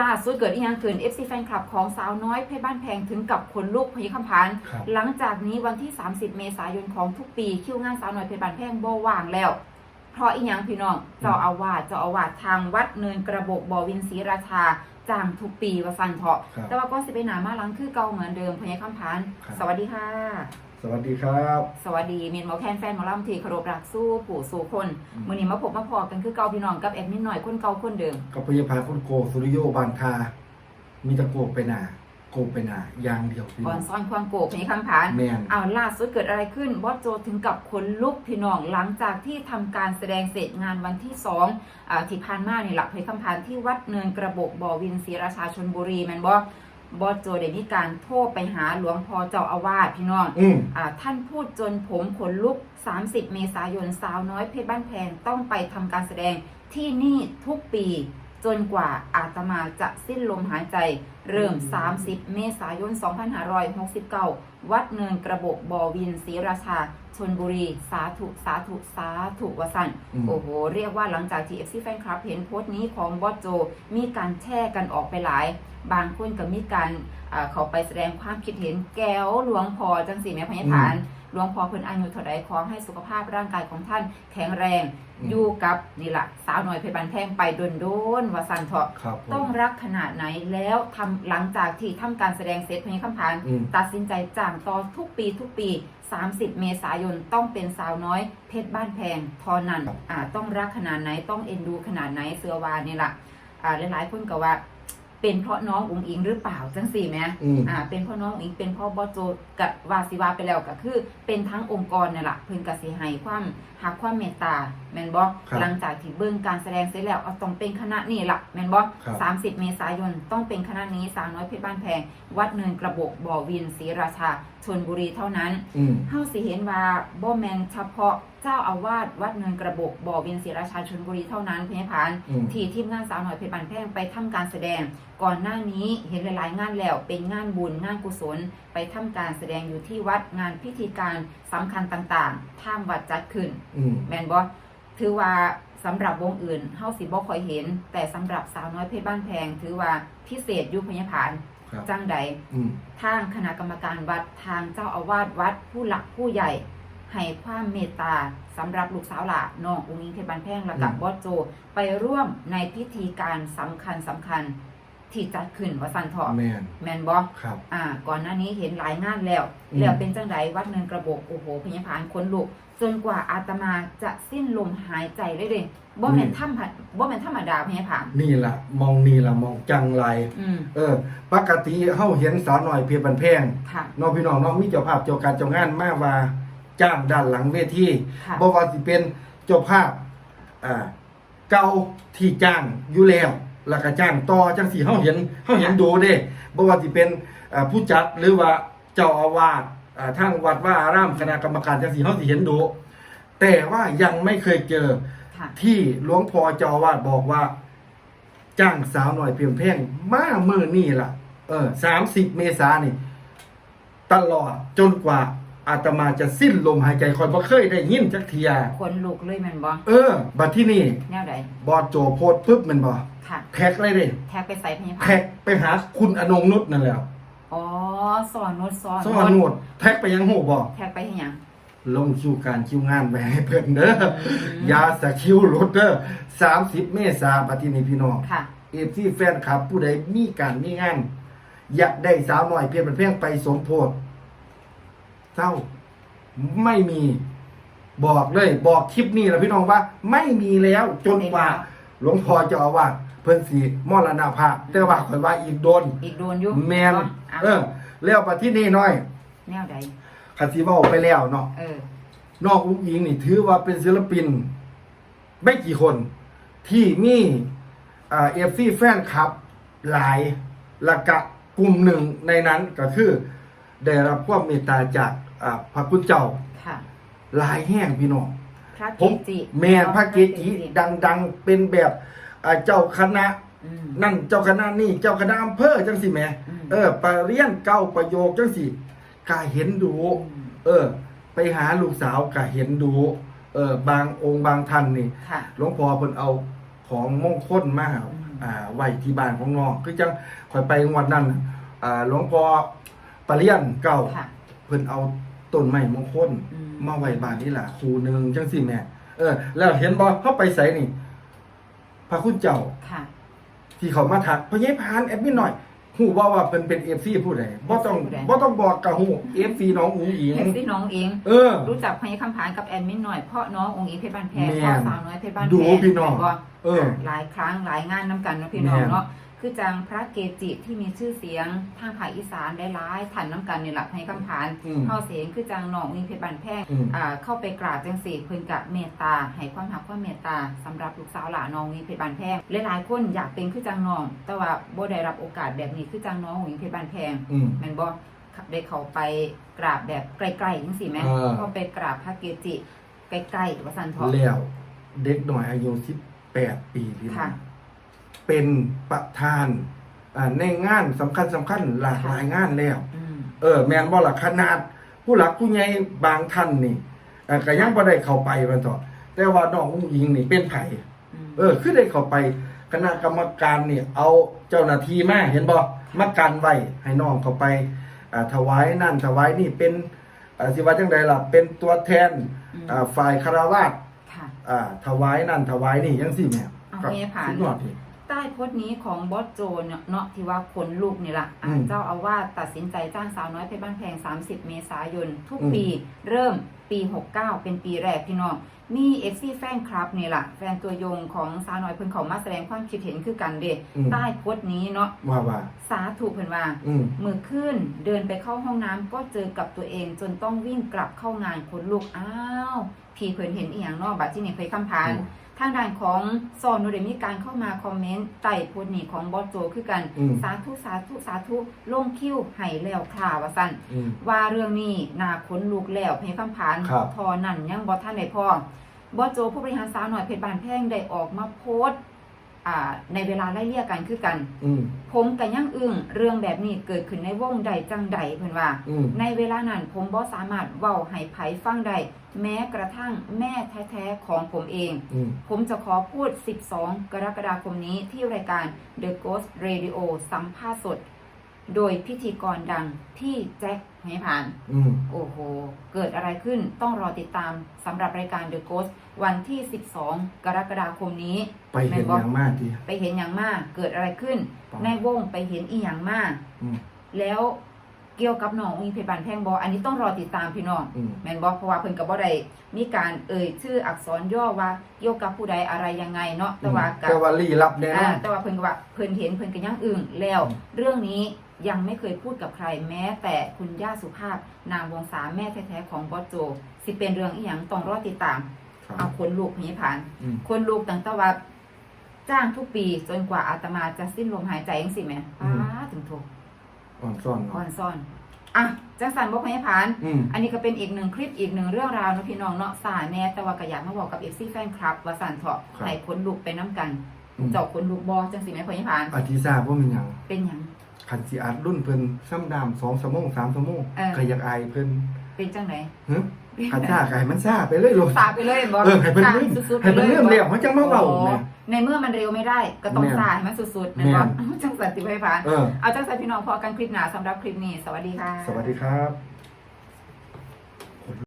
ล่าสุดเกิดอีกอย่างขึ้น FC แฟนคลับของสาวน้อยเพชรบ้านแพงถึงกับคนลูกพยคำพาน ครับ หลังจากนี้วันที่ 30 เมษายนของทุกปี คิวงานสาวน้อยเพชรบ้านแพงบ่ว่างแล้ว เพราะอีหยังพี่น้องเจ้าอาวาสเจ้าอาวาสทางวัดเนินกระบอกบอวินศรีราชาจ้างทุกปีว่าสั่นเถาะ ครับ แต่ว่าก็สิไปหนามาหลังคือเก่าเหมือนเดิมพยคำพาน ครับ สวัสดีค่ะ สวัสดีครับ สวัสดีเมนหมอแคนแฟนหมอลำทีเคารพรักสู้ผู้สู้คนอืมมือนี้มาพบมาพอกันคือเก่าพี่น้องกับแอดมินหน่อยคนเก่าคนเดิมกับพยาพาคุณโกสุริโยบานทามีแตะโกไปหนาโกไปหนาอย่างเดียวพี่ก่น้ออนง ซ่อนความโกรธพยคำพานแมนเอาล่าสุดเกิดอะไรขึ้นบอสโจถึงกับคนลุกพี่น้องหลังจากที่ทำการแสดงเสร็จงานวันที่สองอาที่ผ่านมานี่หลักเพยคำพานที่วัดเนินกระบอกบ่อวินศรีราชาชนบุรีแมนบอ บอสโจได้มีการโทรไปหาหลวงพ่อเจ้าอาวาสพี่น้องอืม อ่าท่านพูดจนผมขนลุก 30 เมษายนสาวน้อยเพชรบ้านแพงต้องไปทำการแสดงที่นี่ทุกปี จนกว่าอาตมาจะสิ้นลมหายใจ เริ่ม 30 เมษายน 2569 วัดเนินกระบอกบอวินศรีราชา ชนบุรี สาธุ สาธุ สาธุวสันอืมโอ้โห เรียกว่าหลังจากที่ FC แฟนคลับเห็นโพสต์นี้ของบอสโจ มีการแชร์กันออกไปหลาย บางคนก็มีการอ่าเขาไปแสดงความคิดเห็นแก้วหลวงพอจังสีแม่พญฐาน หลวงพ่อเพิ่นอายุเท่าใดขอให้สุขภาพร่างกายของท่านแข็งแรง อืม อยู่กับนี่ล่ะสาวน้อยเพชรบันแพงไปโดนโดนๆว่าสันเถาะครับผม ต้องรักขนาดไหนแล้วทำหลังจากที่ทำการแสดงเสร็จพญคำพาน อืม ตัดสินใจจ้างต่อทุกปีทุกปี 30 เมษายนต้องเป็นสาวน้อย เพชรบ้านแพงเทอนั้นอ่าต้องรักขนาดไหนต้องเอ็นดูขนาดไหนเสือวานี่ล่ะอ่าหลายๆคนก็ว่า เป็นเพราะน้องอุ๋งอิงหรือเปล่าจังสี่ไหมอืม อ่า เป็นพ่อน้องอิงเป็นพ่อบอสโจกับวาสิวาไปแล้วก็คือ เป็นทั้งองค์กรนี่แหละเพิ่นกสิให้ความหักความเมตตาแม่นบ่ครับหลังจากที่เบิ่งการแสดงเสร็จแล้วเอาต้องเป็นคณะนี่ล่ะแม่นบ่ครับ สามสิบเมษายนต้องเป็นคณะนี้สาวน้อยเพชรบ้านแพง วัดเนินกระบอกบ่อวินศรีราชาชนบุรีเท่านั้น อืม เฮาสิเห็นว่าบ่แม่นเฉพาะเจ้าอาวาสวัดเนินกระบอกบ่อวินศรีราชาชนบุรีเท่านั้นเพียงพานอืม ที่ทีมงานสาวหน่อยเพชรบันแพงไปทำการแสดง ก่อนหน้านี้เห็นหลายๆ งานแล้วเป็นงานบุญงานกุศล ไปทำการแสดงอยู่ที่วัดงานพิธีการสำคัญต่างๆท่ามวัดจัดขึ้น อืม แม่นบ่ ถือว่าสำหรับวงอื่นเฮาสิบ่ค่อยเห็น แต่สำหรับสาวน้อยเพชรบ้านแพง ถือว่าพิเศษอยุพยาผานครับจังใดอืมทางคณะกรรมการวัดทางเจ้าอาวาสวัดผู้หลักผู้ใหญ่ให้ความเมตตาสำหรับลูกสาวหลาน้องอุ้งอิงเพชรบานแพงและกับอืมบอสโจ ไปร่วมในพิธีการสำคัญสำคัญ ที่จัดขึ้นวัดสันเถาะแมนแมนบอครับ อ่า ก่อนหน้านี้เห็นหลายงานแล้ว อืม แล้วเป็นจังไดวัดเนินกระบอกโอ้โหพญาพานคนลุก จนกว่าอาตมาจะสิ้นลมหายใจเลยเด้บ่แม่นธรรมดาบ่แม่นธรรมดาพญาพานนี่ล่ะมองนี่ล่ะมองจังไร อืมเออ ปกติเฮาเห็นสาวหน่อยเพียบันแพงค่ะน้องพี่น้องน้องมีเจ้าภาพเจ้าการเจ้างานมาว่าจ้างด้านหลังเวทีค่ะบ่ว่าสิเป็นเจ้าภาพอ่าเก่าที่จ้างอยู่แล้ว แล้วก็จ้างต่อจังสี่เฮาเห็นเฮาเห็นดูเด้บ่ว่าสิเป็นอ่าผู้จัดหรือว่าเจ้าอาวาสอ่าทางวัดว่าอารามคณะกรรมการจังสี่เฮาสิเห็นดู แต่ว่ายังไม่เคยเจอค่ะที่หลวงพ่อเจ้าอาวาสบอกว่า จ้างสาวหน่อยเพียงแพงมามื้อนี้ล่ะ เออ30เมษายนนี่ ตลอดจนกว่า อาตมาจะสิ้นลมหายใจคอยบ่เคยได้ยินจักเทีย คนลุกเลยแม่นบ่เออ บัดที่นี่แนวใดบอดโจโพดปุ๊บแมันบ่ค่ะแท็กเลยเด้แท็กไปใส่พญาพาแท็นกไปหาคุณอนงนุชนั่นแหล้วอ๋อสอนโนดสอนสอนนุชแท็กไปยังหูบ่แท็กไปให้หยัง ลงคิวการคิวงานไว้ให้เพิ่นเด้อมอยาสะคิวรถเด้อ30 เมษายนบัดที่นี้พี่น้อง ค่ะ เอฟซีแฟนคลับ ผู้ใดมีการมีงาน อยากได้สาวหน่อยเพียงเป็นเพียงไปสมโพธ เศร้าไม่มีบอกเลยบอกคลิปนี้แล้วพี่น้องว่า ไม่มีแล้วจนกว่าหลวงพ่อเจ้าอาวาสเพิ่นสีมรณภาพแต่ว่าข่อยว่าอีกโดน อีกโดนอยู่แมนบ่อะเออแล้วปที่นี่น้อยแนวใดคันสิเว้าไปแล้วเนาะเออ นอกอุ้งอิงนี่ถือว่าเป็นศิลปิน ไม่กี่คน ที่มีอ่าเอฟซีแฟนคลับ หลายและกะกลุ่มหนึ่งในนั้นก็คือ ได้รับความเมตตาจาก อ่าพระคุณเจ้าค่ะ หลายแห่งพี่น้อง พระผเกมจิแมนพระเกจิดัง ๆ เป็นแบบอ่าเจ้าคณะ อืม นั่นเจ้าคณะนี่เจ้าคณะอำเภอจังสิแหม่อืม เออไปเรียนเก้าประโยคจังสิกาเห็นดู อืมเออ ไปหาลูกสาวกะเห็นดู เออบางองค์บางท่านนี่ค่ะ หลวงพ่อเพิ่นเอาของมงคลมาอืม อ่าไว้ที่บ้านของน้องคือจังข่อยไปงวดนั้นน่ะอ่าหลวงพ่อปะเลียนเก่า ค่ะ เพิ่นเอา ต้นไม้มงคลอืม มาไว้บ้านนี่ล่ะคูหนึงจังซี่แม่เออ แล้วเห็นบ่เข้าไปไสนี่ พระคุณเจ้า ค่ะ ที่เขามาทักพอใหญพานแอดมินหน่อยฮู้ว่าว่าเพิ่นเป็น FC ผู้ใดบ่ต้องผู้ใด บ่ต้องบอกก็ฮู้ FC น้องอุ๋งอิงเห็นสิน้องเอง เออ รู้จักพญคำผานกับแอดมินหน่อยเพราะน้ององค์อิงเพชรบ้านแพงแม่พ่อนสาวน้อยเพชรบ้านแพดูงพี่น้องแม่บ่เออหลายครั้งหลายงานน้ำกันเนาะพี่น้องแม่นเนาะ คือจังพระเกจิที่มีชื่อเสียงทางภาคอีสานได้หลายๆท่านน้ำกันนี่แหละพญคำผานอืมเข้าเสียงคือจังน้ององค์อิงเพชรบ้านแพงอืมอ่าเข้าไปกราบจังสีเพิ่นกับเมตตาให้ความหักความเมตตาสำหรับลูกสาวหลานน้ององค์อิงเพชรบ้านแพงหลายๆคนอยากเป็นคือจังน้อง แต่ว่าบ่ได้รับโอกาสแบบนี้คือจังน้ององค์อิงเพชรบ้านแพงอืมแม่นบ่ได้เขาไปกราบแบบไกลๆจังซี่แม่เออเขาไปกราบพระเกจิใกล้ๆว่าซั่นเถาะแล้วเด็กหน่อยอายุ18ปีพี่น้ค่ะอง เป็นประธานอ่าในงานสำคัญสำคัญหลากหลายงานแล้วอืมเออ แม่นบ่ล่ะขนาด ผู้หลักผู้ใหญ่บางท่านนี่เอ่อก็ยังบ่ได้เข้าไปมันเถอะแต่ว่าน้องอุ้งอิงนี่เป็นไผอืมเออคือได้เข้าไปคณะกรรมการนี่เอาเจ้าหน้าที่มาเห็นบ่มากันไว้ให้น้องเข้าไปอ่าถวายนั่นถวายนี่เป็นอ่าสิว่าจังไดล่ะเป็นตัวแทนอืมอ่าฝ่ายคารวาสค่ะอ่าถวายนั่นถวายนี่จังซี่แม่เอาก็แม่ผ่านสุดยอดพี่ ใต้โพสต์นี้ของบอสโจเนาะเนาะที่ว่าขนลูกนี่ล่ะอ่าอืมเจ้าอาวาสตัดสินใจจ้างสาวน้อยเพชรบ้านแพง 30 เมษายน ทุกอืม ปีเริ่มปี 69 เป็นปีแรกพี่น้อง มีเอฟซีแฟนคลับนี่ล่ะแฟนตัวยงของสาวน้อยเพิ่นเขามาแสดงความคิดเห็นคือกันเด้อืมใต้โพสต์นี้เนาะว่าว่าสาธุเพิ่นว่า อืม มือขึ้นเดินไปเข้าห้องน้ำก็เจอกับตัวเองจนต้องวิ่งกลับเข้างานคนลูกอ้าว พี่เพิ่นเห็นอีหยังเนอกบัดที่นี่เคยคำพานอืมทางด้านของซอนโนเดมีการเข้ามาคอมเมนต์ใต้โพสต์นี้ของบอสโจคือกัน อืม สาธุสาธุสาธุลงคิ้วให้แล้วคลาว่าสั่น อืม ว่าเรื่องนี้นาค้นลูกแล้วให้คำพานครับทอนั่นยังบอท่านได้พอบอสโจผู้บริหารสาวหน่อยเพชรบานแพงได้ออกมาโพสต์อ่า ในเวลาไล่เลี่ยกันคือกันอืมผมกับยังอึ้งเรื่องแบบนี้เกิดขึ้นในวงใดจังใดเพิ่นว่าอืมในเวลานั้นผมบ่สามารถเว้าให้ไผฟังได้แม้กระทั่งแม่แท้ๆของผมเองอืมผมจะขอพูด 12 กรกฎาคมนี้ที่รายการ The Ghost Radio สัมภาษณ์สด โดยพิธีกรดังพี่แจ็คให้ผ่าน อืมโอ้โห เกิดอะไรขึ้นต้องรอติดตามสำหรับรายการ The Ghost วันที่ 12 กรกฎาคมนี้ไปเห็นอย่างมากที ไปเห็นอย่างมาก เกิดอะไรขึ้นในวงไปเห็นอีหยังมาก อืม แล้วเกี่ยวกับน้องมีเพชรบานแพงบออันนี้ต้องรอติดตามพี่น้อง อืม แม่นบอเพราะว่าเพิ่นกับบ่ได้มีการเอ่ยชื่ออักษรย่อว่าเกี่ยวกับผู้ใดอะไรยังไงเนาะแต่ว่ากับแต่ว่าลี้ลับแน่นอ่าอนแต่ว่าเพิ่นก็ว่าเพิ่นเห็นเพิ่นก็ยังอึ้งแล้ว อืม เรื่องนี้ ยังไม่เคยพูดกับใครแม้แต่คุณย่าสุภาพ นางวงศาแม่แท้ๆของบอสโจ สิเป็นเรื่องอีหยังต้องรอติดตาม ครับ เอาคนลูกพญผ่านอืม คนลูกตั้งแต่ว่าจ้างทุกปีจนกว่าอาตมาจะสิ้นลมหายใจจังสิแหม่ป้าถึงถูกอ่อนซ่อนอ่อเนาะนซ่อน อะจังสันบอกพญผ่าน อืม อันนี้ก็เป็นอีกหนึ่งคลิปอีกหนึ่งเรื่องราวเนาะพี่น้องเนาะสาแน่แต่ว่าก็อยากมาบอกกับเอฟซีแฟนคลับ ว่าสันเถาะครับ ให้คนลูกไปน้ำกัน อืมเจ้าคนลูกบอจังสิแม่พญผ่าน อธิซาบ่มีหยังเป็นหยัง คันสิอัดรุ่นเพิ่นซ้ำดาม2ชั่วโมง3ชั่วโมงเออ ก็อยากอายเพิ่นเป็นจังไหนฮะคันซ่าก็ให้มันซ่าไปเลยโลดสาไปเลยบอเออให้เพิ่นสาลืมสุดๆให้เพิ่นลืมบ่แล้วเขาจังมาเว้าโอ้แม่ในเมื่อมันเร็วไม่ได้ ก็ต้องแม่นสาให้มันสุดๆแม่นบแม่อนจังสันติพญผ่านเออ เอาจังสันพี่น้องพอกันคลิปหน้าสำหรับคลิปนี้ สวัสดีค่ะ สวัสดีครับ